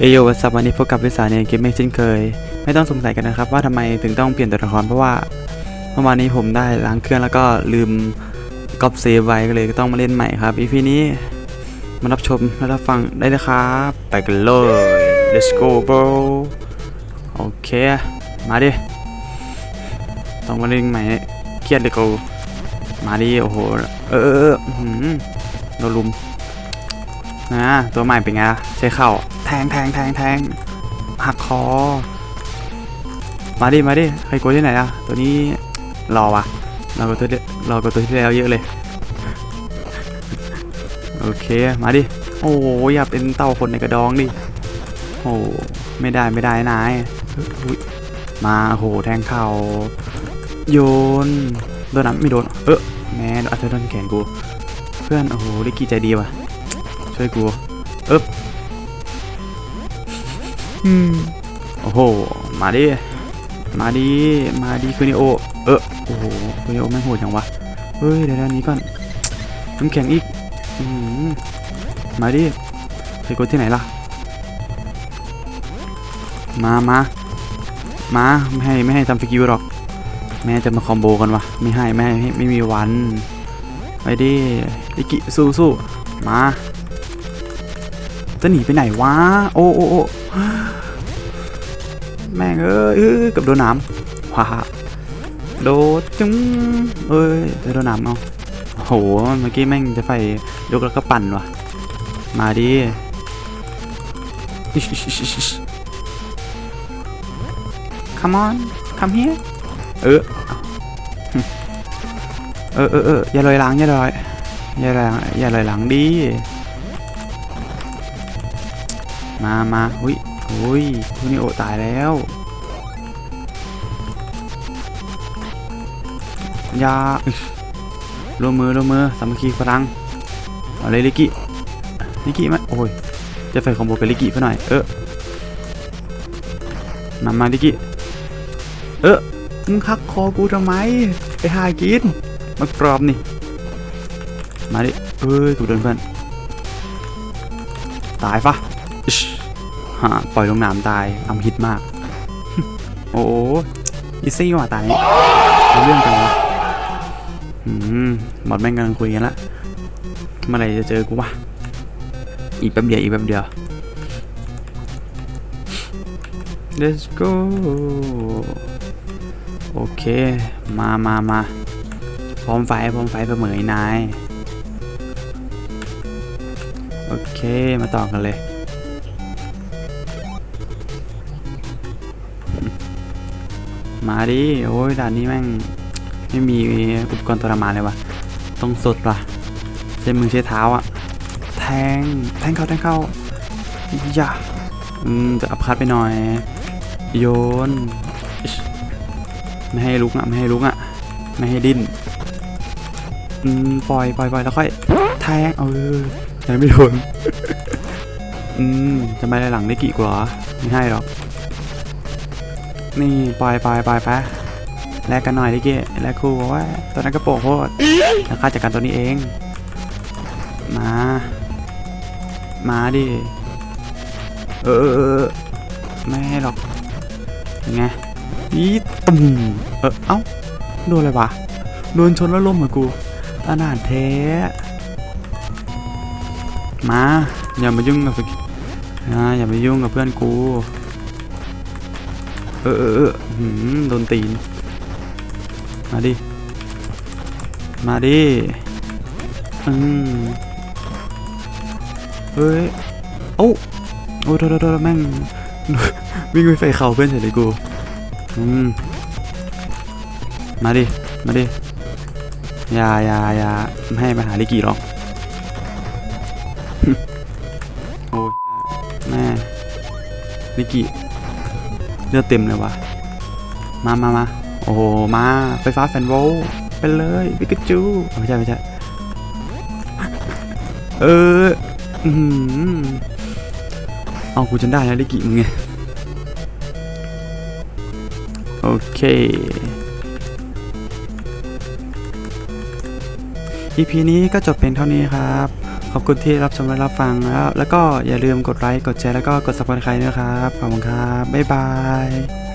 เอโยวัสวันนี้พบกับวิสาในเกมไม่เช่นเคย ไม่ต้องสงสัยกันนะครับ ว่าทำไมถึงต้องเปลี่ยนตัวละครเพราะว่าเมื่อวานนี้ผมได้ล้างเครื่องแล้วก็ลืมก๊อปเซฟไว้ก็เลยต้องมาเล่นใหม่ครับอีพีนี้มารับชมและรับฟังได้เลยครับไปกันเลย let's go bro โอเคมาดิต้องมาเล่นใหม่เครียดเลยกูมาดิโอ้โหเออเออเอออื้อหือโดนลุมนะตัวใหม่เป็นไงใช้เข่า แทงแทงแทงแทงหักคอ มาดิ มาดิใครกลัวที่ไหนอะตัวนี้รอวะรอกว่าตัวรอกว่าตัวที่แล้วเยอะเลย โอเค มาดิ โอ้ยอย่าเป็นเต้าคนในกระดองดิ โอ้ไม่ได้ไม่ได้นายอุ๊ยมาโหแทงเข่าโยนโดนน้ำไม่โดน เออแม่อาจจะโดนแขนกู เพื่อนโอ้โหลิกกี้ใจดีว่ะ ช่วยกู เอ๊บ อืมโอ้โห มาดิ มาดิ มาดิคุนิโอ เออโอ้โหคุนิโอแม่งโหดจังวะ เฮ้ยเดี๋ยวนี้ก่อนน้ำแข็งอีก อืมมาดิเคยกดที่ไหนล่ะ มามามาไม่ให้ไม่ให้ทำสกิลหรอก แม่จะมาคอมโบกันวะ ไม่ให้ไม่ให้ไม่มีวัน ไปดิลิกิสู้สู้มา จะหนีไปไหนวะ โอ้โอ้โอ้ แม่งเอ้ยเอ้ยเกับโดนน้ำว้าโดดจึ้งเอ้ยจะโดนน้ำเอาโอ้โหเมื่อกี้แม่งจะไฟยกแล้วก็ปั่นว่ะ มาดิอิชอิชอิชอิช come on come here เออเออเออเอออย่าลอยหลังอย่าลอยอย่าลอยหลังอย่าลอยหลังดิมามาอุ้ย อุ้ยทุนี่โอตายแล้วยาอึ๊ยร่วมมือร่วมมือสามัคคีพลังเอาเลยลิกิลิกิมาโอ้ยจะไฟคอมโบกับลิกิเพื่อหน่อยเออมามาลิกิเออมึงคักคอกูทำไมไปหากินมากรอบนี่มาดิเอ้ยกูเดินเพื่อนตายปะ ฮะปล่อยลงน้ำตายอำฮิตมาก โอ้โหอีซี่ว่ะตายเอาเรื่องกันวะอืมบอดแม่งกำลังคุยกันละเมื่อไรจะเจอกูวะอีกแป๊บเดียวอีกแป๊บเดียว let's go โอเค มามามาพร้อมไฟพร้อมไฟเสมอนาย โอเค มาต่อกันเลย มาดิ โอ้ยด่านนี้แม่ง ไม่มีอุปกรณ์ทรมานเลยวะต้องสดว่ะใช้มือใช้เท้าอะแทง แทงเข้าแทงเข้าอย่าอืมจะอัพคัดไปหน่อย โยน ไม่ให้ลุกอะไม่ให้ลุกอะไม่ให้ดิ้นอืมปล่อยปล่อยปล่อยแล้วค่อยแทงเออแทงไม่โดนอืมจะไปหลังได้กี่กว่าไม่ให้หรอก นี่ปล่อยปล่อยปล่อยไปแลกกันหน่อยดิเกะแลกคู่บอกว่าตัวนั้นกระโปรงโคตรแล้วข้าจัดการตัวนี้เอง มา มาดิ เออไม่ให้หรอกไงอีตุ่มเออเอ้าโดนอะไรวะโดนชนแล้วล้มเหรอกูอนาถแท้มาอย่ามายุ่งกับสกิอ่าอย่ามายุ่งกับเพื่อนกู อเออเออโดนตีน มาดิ มาดิอืมเฮ้ย โอ้โอ้โทษโทษโทษแม่งวิ่งไปใส่เข่าเพื่อนเฉยเลยกู อืม มาดิ มาดิ อย่าอย่าอย่าไม่ให้มาหาลิกิหรอก โอ้ยแม่ลิกิ เลือดเต็มเลยวะมามามาโอ้โห มาไฟฟ้าแฟนโวลไปเลยปิกาจูไม่ใช่ไม่ใช่ เอออืมเอากูจนได้แล้วลิกิมึงไง โอเค EP นี้ก็จบเป็นเท่านี้ครับ ขอบคุณที่รับชมและรับฟังแล้ว แล้วก็อย่าลืมกดไลค์ กดแชร์แล้วก็กด subscribe ด้วยครับ ขอบคุณครับ บ๊ายบาย